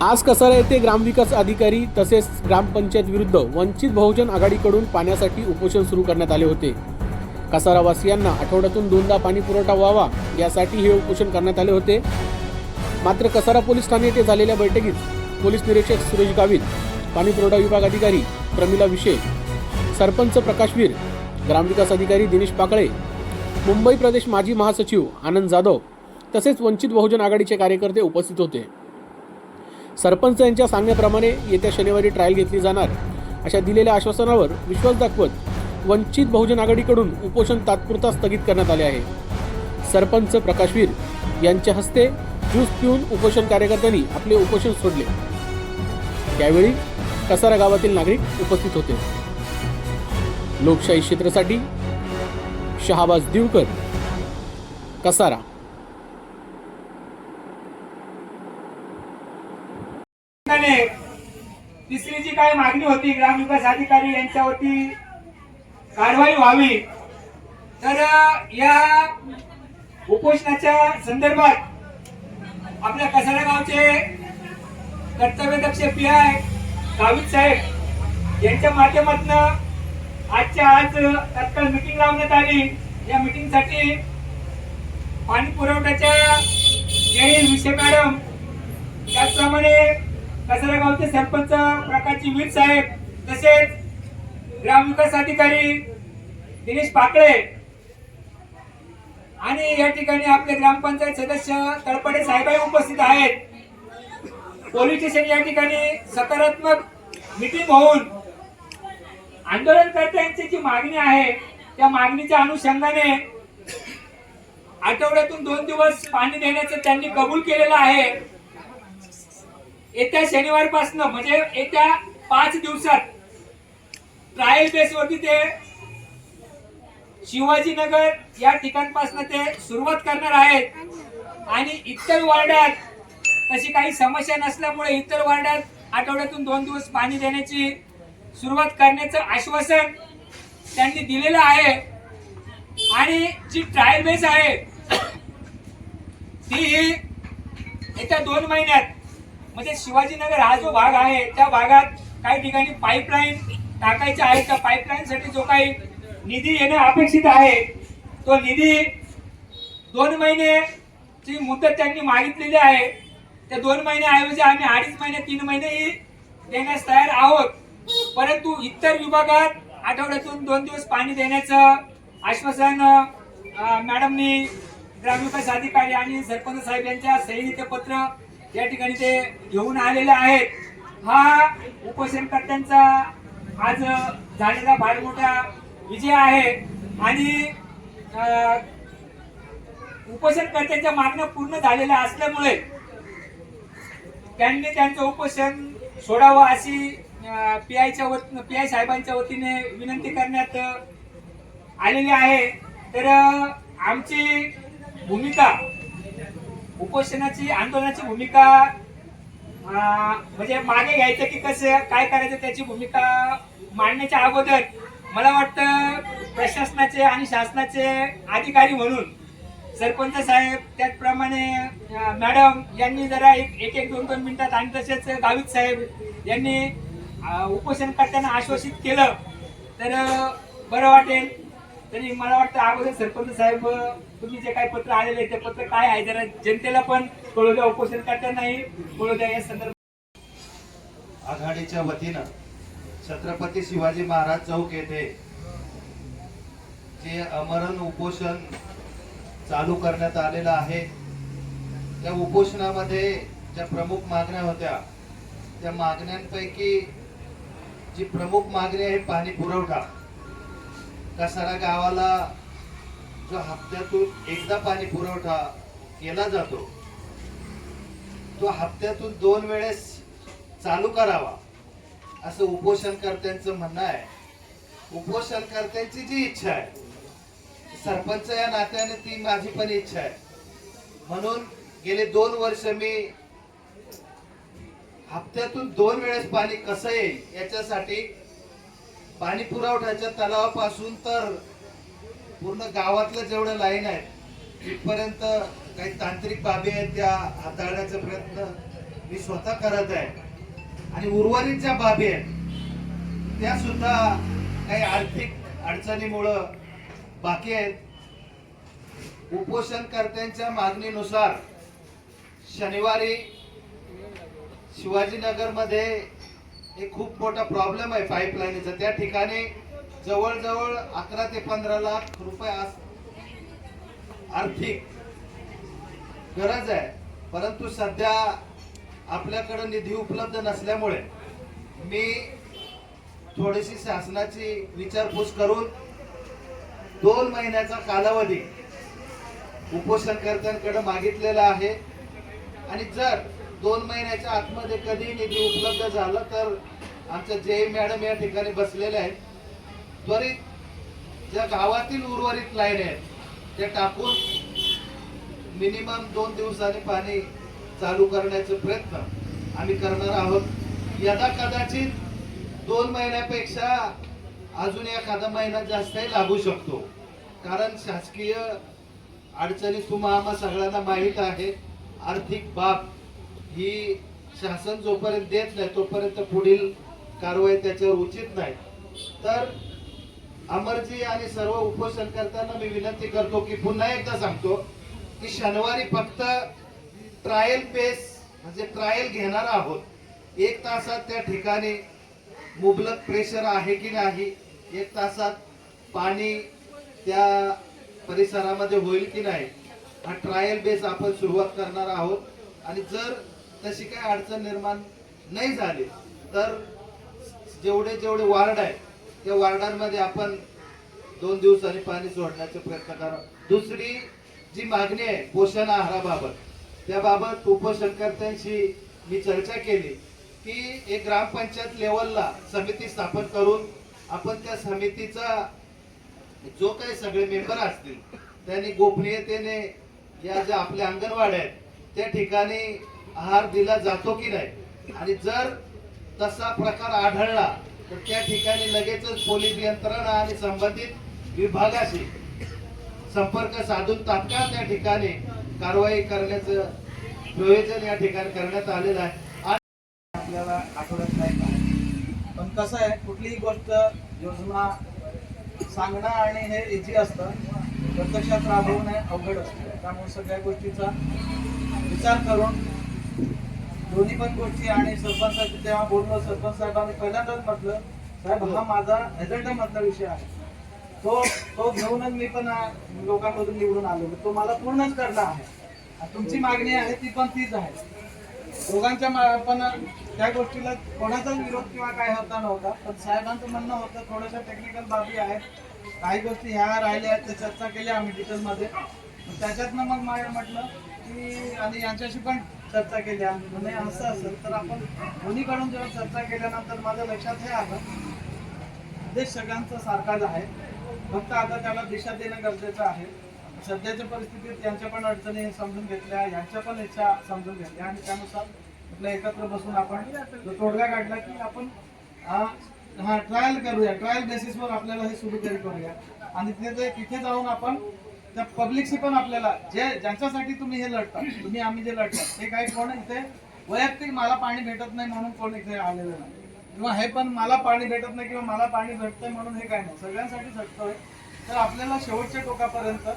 आज कसारा येथे ग्रामविकास अधिकारी तसेच ग्रामपंचायत विरुद्ध वंचित बहुजन आघाडीकडून पाण्यासाठी उपोषण सुरू करण्यात आले होते. कसारावासियांना आठवड्यातून दोनदा पाणी पुरवठा व्हावा यासाठी हे उपोषण करण्यात आले होते. मात्र कसारा पोलीस ठाणे येथे झालेल्या बैठकीत पोलीस निरीक्षक सुरेश गावित पाणी पुरवठा विभाग अधिकारी प्रमिला विशे सरपंच प्रकाशवीर ग्रामविकास अधिकारी दिनेश पाकळे मुंबई प्रदेश माजी महासचिव आनंद जाधव तसेच वंचित बहुजन आघाडीचे कार्यकर्ते उपस्थित होते. सरपंच यांच्या सांगण्याप्रमाणे येत्या शनिवारी ट्रायल घेतली जाणार. अशा दिलेल्या आश्वासनावर विश्वास दाखवत वंचित बहुजन आघाडीकडून उपोषण तात्पुरता स्थगित करण्यात आले आहे. सरपंच प्रकाशवीर यांच्या हस्ते ज्यूस पिऊन उपोषण कार्यकर्त्यांनी आपले उपोषण सोडले. त्यावेळी कसारा गावातील नागरिक उपस्थित होते. लोकशाही क्षेत्रासाठी शहाबाज दिवकर कसारा ठिकाणी काही मागणी होती? ग्रामविकास अधिकारी यांच्यावरती कारवाई व्हावी. तर या उपोषणाच्या संदर्भात आपल्या कसारा गावचे कर्तव्यदक्ष पी आय गावित साहेब यांच्या माध्यमातून आजच्या आज तत्काळ मिटिंग लावण्यात आली. या मिटिंगसाठी पाणी पुरवठ्याच्या जय विषय मॅडम त्याचप्रमाणे कसारा गावचे सरपंच प्रकाशजी वीर साहेब तसेच ग्रामविकास अधिकारी दिनेश पाकळे आणि या ठिकाणी आपले ग्रामपंचायत सदस्य तळपडे साहेबही उपस्थित आहेत. पोलीस स्टेशन या ठिकाणी सकारात्मक मिटिंग होऊन आंदोलनकर्त्यांची जी मागणी आहे त्या मागणीच्या अनुषंगाने आठवड्यातून दोन दिवस पाणी देण्याचं त्यांनी कबूल केलेलं आहे. येत्या शनिवारपासून म्हणजे येत्या पाच दिवसात ट्रायल बेसवरती ते शिवाजीनगर या ठिकाणपासून ते सुरुवात करणार आहेत. आणि इतर वार्डात तशी काही समस्या नसल्यामुळे इतर वार्डात आठवड्यातून दोन दिवस पाणी देण्याची सुरुवात करण्याचं आश्वासन त्यांनी दिलेलं आहे. आणि जी ट्रायल बेस आहे ती येत्या दोन महिन्यात म्हणजे शिवाजीनगर हा जो भाग आहे त्या भागात काही ठिकाणी पाईपलाईन टाकायच्या आहे त्या पाईपलाईनसाठी जो काही निधी येणं अपेक्षित आहे तो निधी दोन महिन्याची मुदत त्यांनी मागितलेली आहे. त्या दोन महिन्याऐवजी आम्ही अडीच महिने तीन महिनेही देण्यास तयार आहोत. परंतु इतर विभागात आठवड्यातून दोन दिवस पाणी देण्याचं आश्वासन मॅडमनी ग्रामविकास अधिकारी आणि सरपंच साहेब यांच्या सहीने ते पत्र या ठिकाणी ते घेऊन आलेले आहेत. हा उपोषणकर्त्यांचा आज झालेला फार मोठा विजय आहे. आणि उपोषणकर्त्यांच्या मागण्या पूर्ण झालेल्या असल्यामुळे त्यांनी त्यांचं उपोषण सोडावं अशी पी आयच्या वत पी आय साहेबांच्या वतीने विनंती करण्यात आलेली आहे. तर आमची भूमिका उपोषणाची आंदोलनाची भूमिका म्हणजे मागे घ्यायचं की कसं काय करायचं त्याची भूमिका मांडण्याच्या अगोदर मला वाटतं प्रशासनाचे आणि शासनाचे अधिकारी म्हणून सरपंच साहेब त्याचप्रमाणे मॅडम यांनी जरा एक एक एक दोन दोन मिनिटात आणि तसेच गावित साहेब यांनी उपोषणकर्त्यांना उपोषण करताना आश्वासित केलं. तर बरं वाटेल. तरी मला वाटतं अगोदर सरपंच साहेब तुम्ही जे काही पत्र आलेले ते पत्र काय आहे? जरा जनतेला पण कळू द्या उपोषण करतानाही कळू द्या या संदर्भात आघाडीच्या वतीनं छत्रपती शिवाजी महाराज चौक येथे जे अमरण उपोषण चालू करण्यात आलेलं आहे त्या उपोषणामध्ये ज्या प्रमुख मागण्या होत्या त्या मागण्यांपैकी जी प्रमुख मागणी आहे पाणी पुरवठा कसारा गावाला जो हप्त्यातून एकदा पाणी पुरवठा केला जातो तो हप्त्यातून दोन वेळेस चालू करावा असं उपोषणकर्त्यांचं म्हणणं आहे. उपोषणकर्त्यांची जी इच्छा आहे सरपंच या नात्याने ती माझी पण इच्छा आहे. म्हणून गेले दोन वर्ष मी हप्त्यातून दोन वेळेस पाणी कसं येईल याच्यासाठी पाणी पुरवठ्याच्या तलावापासून तर पूर्ण गावातलं जेवढं लाईन आहे तिथपर्यंत काही तांत्रिक बाबी आहेत त्या हाताळण्याचा प्रयत्न मी स्वतः करत आहे. आणि उर्वरित ज्या बाबी आहेत त्या सुद्धा काही आर्थिक अडचणीमुळं बाकी आहेत. उपोषणकर्त्यांच्या मागणीनुसार शनिवारी शिवाजीनगरमध्ये एक खूप मोठा प्रॉब्लेम आहे पाईपलाईनचा त्या ठिकाणी जवळजवळ अकरा ते पंधरा लाख रुपये आस- आर्थिक गरज आहे. परंतु सध्या आपल्याकडं निधी उपलब्ध नसल्यामुळे मी थोडीशी शासनाची विचारपूस करून दोन महिन्याचा कालावधी उपोषणकर्त्यांकडे मागितलेला आहे. आणि जर दोन महिन्याच्या आतमध्ये कधी निधी उपलब्ध झाला तर आमच्या जे मॅडम या ठिकाणी बसलेल्या आहेत. त्वरित ज्या गावातील उर्वरित लाईन आहेत त्या टाकून मिनिमम दोन दिवसांनी पाणी चालू करण्याचे प्रयत्न आम्ही करणार आहोत. यदा कदाचित दोन महिन्यापेक्षा अजून एखादा महिना जास्तही लागू शकतो. कारण शासकीय अडचणी तुम्हाला सगळ्यांना माहीत आहे. आर्थिक बाब ही शासन जोपर्यंत देत नाही तोपर्यंत पुढील कारवाई त्याच्यावर उचित नाही. तर अमरजी आणि सर्व उपोषणकर्त्यांना मी विनंती करतो की पुन्हा एकदा सांगतो की शनिवारी फक्त ट्रायल बेस म्हणजे ट्रायल घेणार आहोत. एक तासात त्या ठिकाणी मुबलक प्रेशर आहे की नाही एक तासात पाणी त्या परिसरामध्ये होईल की नाही हा ट्रायल बेस आपण सुरुवात करणार आहोत. आणि जर तशी काही अडचण निर्माण नाही झाली तर जेवढे जेवढे वार्ड आहे त्या वार्डांमध्ये आपण दोन दिवसांनी पाणी सोडण्याचा प्रयत्न करा. दुसरी जी मागणी आहे पोषण आहाराबाबत त्याबाबत उपोषणकर्त्यांशी मी चर्चा केली की एक ग्रामपंचायत लेवलला समिती स्थापन करून आपण त्या समितीचा जो काही सगळे मेंबर असतील त्यांनी गोपनीयतेने या ज्या आपल्या अंगणवाड्या आहेत त्या ठिकाणी आहार दिला जातो की नाही? आणि जर तसा प्रकार आढळला तर त्या ठिकाणी लगेचच पोलीस यंत्रणा आणि संबंधित विभागाशी संपर्क साधून तात्काळ त्या ठिकाणी कारवाई करण्याचं प्रयोजन या ठिकाणी करण्यात आलेलं आहे. आणि आपल्याला आठवड्यात नाही पण कसं आहे कुठलीही गोष्ट योजना सांगणं आणि हे इझी असतं. प्रत्यक्षात राबवणं अवघड असतं. त्यामुळे सगळ्या गोष्टीचा विचार करून दोन्ही पण गोष्टी आणि सरपंच तेव्हा बोललो सरपंच साहेबांनी पहिल्यांदाच म्हटलं साहेब हा माझा एजेंडामधला विषय आहे. तो तो घेऊनच मी पण लोकांमधून निवडून आलो. तो मला पूर्णच करणार आहे. तुमची मागणी आहे ती पण तीच आहे. दोघांच्या मा- पण त्या गोष्टीला कोणाचाच विरोध किंवा काय होता नव्हता. पण साहेबांचं म्हणणं होतं थोड्याशा टेक्निकल बाबी आहेत. काही गोष्टी ह्या राहिल्या आहेत त्या चर्चा केल्या आम्ही डिटेलमध्ये त्याच्यातनं मग मला म्हटलं की आणि यांच्याशी पण चर्चा केली म्हणजे असं असेल तर आपण दोन्हीकडून जेव्हा चर्चा केल्यानंतर माझ्या लक्षात हे आलं देश सगळ्यांचा सारखाच आहे. फक्त आता त्याला दिशा देणं गरजेचं आहे. सध्याच्या परिस्थितीत यांच्या पण अडचणी समजून घेतल्या यांच्या पण इच्छा समजून घेतल्या. आणि त्यानुसार आपल्या एकत्र बसून आपण तोडगा काढला की आपण हा ट्रायल करूया. ट्रायल बेसिसवर आपल्याला हे सुरू तरी करूया. आणि तिथे तिथे जाऊन आपण त्या पब्लिकशी पण आपल्याला जे ज्यांच्यासाठी तुम्ही हे लढता तुम्ही आम्ही जे लढता ते काही कोण इथे वैयक्तिक मला पाणी भेटत नाही म्हणून कोण इथे आलेलं नाही. किंवा हे पण मला पाणी भेटत नाही किंवा मला पाणी भेटतंय म्हणून हे काय नाही. सगळ्यांसाठी झटतोय तर आपल्याला शेवटच्या टोकापर्यंत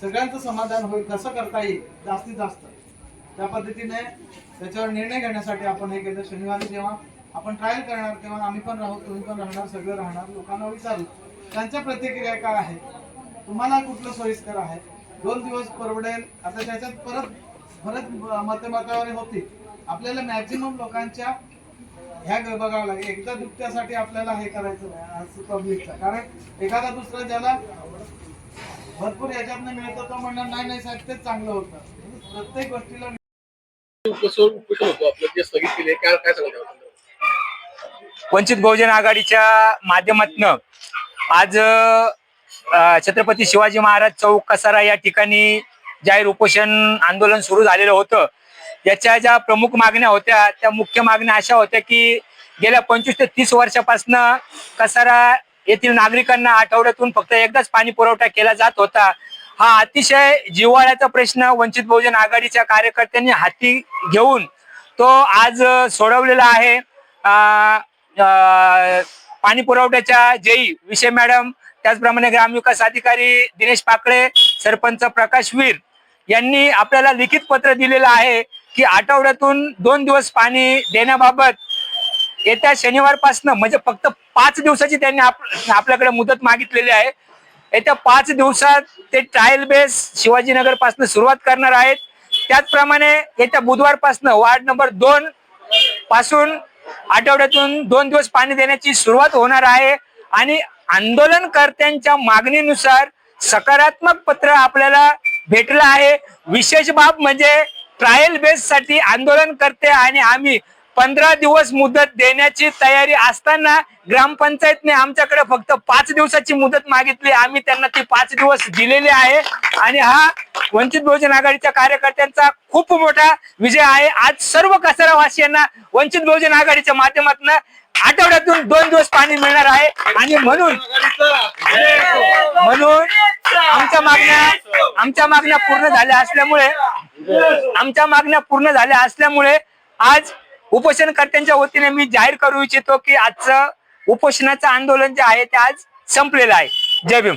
सगळ्यांचं समाधान होईल कसं करता येईल जास्तीत जास्त. त्या पद्धतीने त्याच्यावर निर्णय घेण्यासाठी आपण हे केलं. शनिवारी जेव्हा आपण ट्रायल करणार तेव्हा आम्ही पण राहू तुम्ही पण राहणार सगळं राहणार. लोकांना विचारू त्यांच्या प्रतिक्रिया काय आहेत? तुम्हाला कुठलं सोयीस्कर आहे? दोन दिवस परवडेल. आता त्याच्यात परत परत मतमतावर होती आपल्याला मॅक्झिमम लोकांच्या ह्या ग- बघावं लागेल. एकदा दुखत्यासाठी आपल्याला हे करायचं नाही असं पब्लिकचा कारण एखादा दुसरा ज्याला भरपूर याच्यातनं मिळतं तो म्हणणार नाही नाही साहेब तेच चांगलं होतं. प्रत्येक गोष्टीला आपलं जे वंचित बहुजन आघाडीच्या माध्यमातून आज छत्रपती शिवाजी महाराज चौक कसारा या ठिकाणी जाहीर उपोषण आंदोलन सुरू झालेलं होतं. याच्या ज्या प्रमुख मागण्या होत्या त्या मुख्य मागण्या अशा होत्या की गेल्या पंचवीस ते तीस वर्षापासून कसारा येथील नागरिकांना आठवड्यातून फक्त एकदाच पाणी पुरवठा केला जात होता. हा अतिशय जिव्हाळ्याचा प्रश्न वंचित बहुजन आघाडीच्या कार्यकर्त्यांनी हाती घेऊन तो आज सोडवलेला आहे. पाणी पुरवठ्याच्या जेई विषय मॅडम त्याचप्रमाणे ग्रामविकास अधिकारी दिनेश पाकळे सरपंच प्रकाश वीर यांनी आपल्याला लिखित पत्र दिलेलं आहे की आठवड्यातून दोन दिवस पाणी देण्याबाबत येत्या शनिवारपासनं म्हणजे फक्त पाच दिवसाची त्यांनी आपल्याकडे मुदत मागितलेली आहे. येत्या पाच दिवसात ते ट्रायल बेस शिवाजीनगरपासून सुरुवात करणार आहेत. त्याचप्रमाणे येत्या बुधवारपासनं वार्ड नंबर दोन पासून आठवड्यातून दोन दिवस पाणी देण्याची सुरुवात होणार आहे. आणि आंदोलनकर्त्यांच्या मागणीनुसार सकारात्मक पत्र आपल्याला भेटलं आहे. विशेष बाब म्हणजे ट्रायल बेस साठी आंदोलन करते आणि आम्ही पंधरा दिवस मुदत देण्याची तयारी असताना ग्रामपंचायतने आमच्याकडे फक्त पाच दिवसाची मुदत मागितली. आम्ही त्यांना ती पाच दिवस दिलेली आहे. आणि हा वंचित बहुजन आघाडीच्या कार्यकर्त्यांचा खूप मोठा विजय आहे. आज सर्व कसारावासियांना वंचित बहुजन आघाडीच्या माध्यमातून आठवड्यातून दोन दिवस पाणी मिळणार आहे. आणि म्हणून म्हणून आमच्या मागण्या आमच्या मागण्या पूर्ण झाल्या असल्यामुळे आमच्या मागण्या पूर्ण झाल्या असल्यामुळे आज उपोषणकर्त्यांच्या वतीने मी जाहीर करू इच्छितो की आजचं उपोषणाचं आंदोलन जे आहे ते आज संपलेलं आहे. जय भीम.